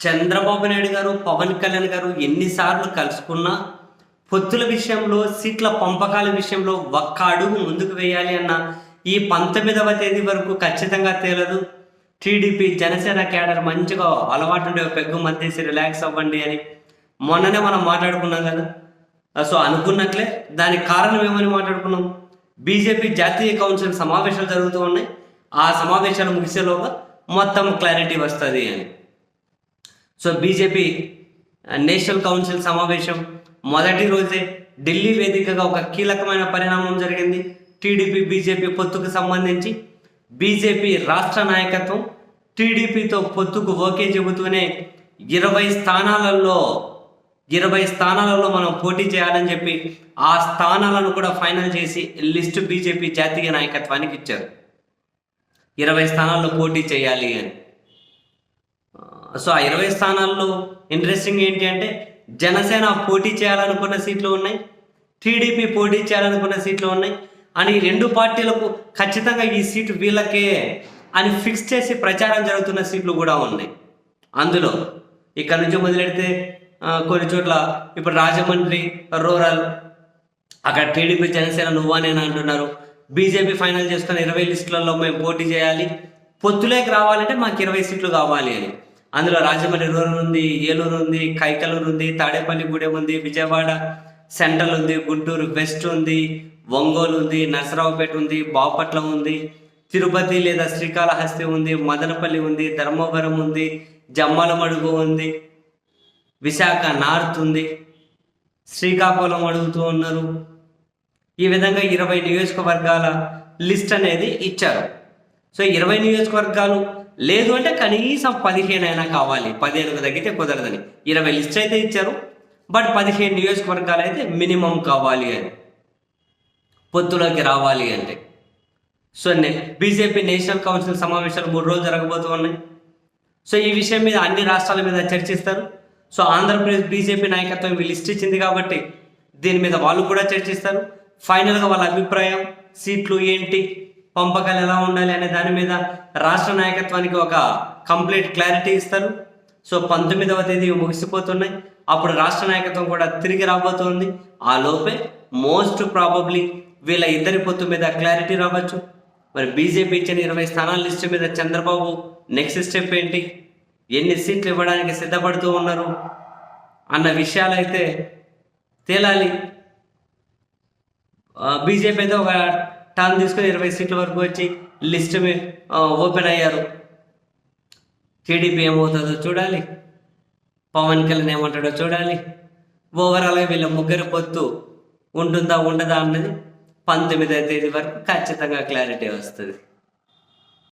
చంద్రబాబు నాయుడు గారు పవన్ కళ్యాణ్ గారు ఎన్నిసార్లు కలుసుకున్నా పొత్తుల విషయంలో సీట్ల పంపకాల విషయంలో ఒక్క అడుగు ముందుకు వేయాలి అన్న ఈ పంతొమ్మిదవ తేదీ వరకు ఖచ్చితంగా తేలదు. టీడీపీ జనసేన క్యాడర్ మంచిగా అలవాటు ఉండే పెగ్గు మధ్యేసి రిలాక్స్ అవ్వండి అని మొన్ననే మనం మాట్లాడుకున్నాం కదా. సో అనుకున్నట్లే దానికి కారణం ఏమని మాట్లాడుకున్నాం? బీజేపీ జాతీయ కౌన్సిల్ సమావేశాలు జరుగుతూ ఉన్నాయి. ఆ సమావేశాలు ముగిసేలోగా మొత్తం క్లారిటీ వస్తుంది అని. సో బీజేపీ నేషనల్ కౌన్సిల్ సమావేశం మొదటి రోజే ఢిల్లీ వేదికగా ఒక కీలకమైన పరిణామం జరిగింది. టీడీపీ బీజేపీ పొత్తుకు సంబంధించి బీజేపీ రాష్ట్ర నాయకత్వం టీడీపీతో పొత్తుకు ఓకే చెబుతూనే ఇరవై స్థానాలలో ఇరవై స్థానాలలో మనం పోటీ చేయాలని చెప్పి ఆ స్థానాలను కూడా ఫైనల్ చేసి లిస్టు బీజేపీ జాతీయ నాయకత్వానికి ఇచ్చారు. ఇరవై స్థానాల్లో పోటీ చేయాలి అని. సో ఆ ఇరవై స్థానాల్లో ఇంట్రెస్టింగ్ ఏంటి అంటే జనసేన పోటీ చేయాలనుకున్న సీట్లు ఉన్నాయి. టీడీపీ పోటీ చేయాలనుకున్న సీట్లు ఉన్నాయి. అని రెండు పార్టీలకు ఖచ్చితంగా ఈ సీటు వీళ్ళకే అని ఫిక్స్ చేసి ప్రచారం జరుగుతున్న సీట్లు కూడా ఉన్నాయి. అందులో ఇక్కడ నుంచి మొదలెడితే కొన్ని చోట్ల ఇప్పుడు రాజమండ్రి రూరల్ అక్కడ టీడీపీ జనసేన నువ్వా నేను అంటున్నారు. బీజేపీ ఫైనల్ చేసుకున్న ఇరవై లిస్టులలో మేము పోటీ చేయాలి. పొత్తులేకి రావాలంటే మాకు ఇరవై సీట్లు కావాలి అని. అందులో రాజమండ్రి రూరల్ ఉంది ఏలూరు ఉంది కైకలూరు ఉంది తాడేపల్లి గూడెం ఉంది విజయవాడ సెంట్రల్ ఉంది గుంటూరు వెస్ట్ ఉంది ఒంగోలు ఉంది నరసరావుపేట ఉంది బాపట్ల ఉంది తిరుపతి లేదా శ్రీకాళహస్తి ఉంది మదనపల్లి ఉంది ధర్మవరం ఉంది జమ్మలమడుగు ఉంది విశాఖ నార్త్ ఉంది శ్రీకాకుళం అడుగుతూ ఉన్నారు. ఈ విధంగా ఇరవై నియోజకవర్గాల లిస్ట్ అనేది ఇచ్చారు. సో ఇరవై నియోజకవర్గాలు లేదు అంటే కనీసం పదిహేను అయినా కావాలి. పదిహేనుకు తగ్గితే కుదరదని. ఇరవై లిస్ట్ అయితే ఇచ్చారు. బట్ పదిహేను నియోజకవర్గాలు అయితే మినిమం కావాలి అని. పొత్తులోకి రావాలి అంటే. సో బీజేపీ నేషనల్ కౌన్సిల్ సమావేశాలు మూడు రోజులు జరగబోతూ ఉన్నాయి. సో ఈ విషయం మీద అన్ని రాష్ట్రాల మీద చర్చిస్తారు. సో ఆంధ్రప్రదేశ్ బీజేపీ నాయకత్వం వీళ్ళు లిస్ట్ ఇచ్చింది కాబట్టి దీని మీద వాళ్ళు కూడా చర్చిస్తారు. ఫైనల్గా వాళ్ళ అభిప్రాయం సీట్లు ఏంటి పంపకాలు ఎలా ఉండాలి అనే దాని మీద రాష్ట్ర నాయకత్వానికి ఒక కంప్లీట్ క్లారిటీ ఇస్తారు. సో పంతొమ్మిదవ తేదీ ముగిసిపోతున్నాయి. అప్పుడు రాష్ట్ర నాయకత్వం కూడా తిరిగి రాబోతోంది. ఆ లోపే మోస్ట్ ప్రాబబ్లీ వీళ్ళ ఇద్దరి పొత్తు మీద క్లారిటీ రావచ్చు. మరి బీజేపీ ఇచ్చిన ఇరవై స్థానాల లిస్టు మీద చంద్రబాబు నెక్స్ట్ స్టెప్ ఏంటి? ఎన్ని సీట్లు ఇవ్వడానికి సిద్ధపడుతూ ఉన్నారు? అన్న విషయాలైతే తేలాలి. బీజేపీ అయితే ఒక టర్న్ తీసుకొని ఇరవై సీట్ల వరకు వచ్చి లిస్ట్ ఓపెన్ అయ్యారు. టీడీపీ ఏమవుతుందో చూడాలి. పవన్ కళ్యాణ్ ఏమంటాడో చూడాలి. ఓవరాల్గా వీళ్ళ ముగ్గురు పొత్తు ఉంటుందా ఉండదా అన్నది పంతొమ్మిదవ తేదీ వరకు ఖచ్చితంగా క్లారిటీ వస్తుంది.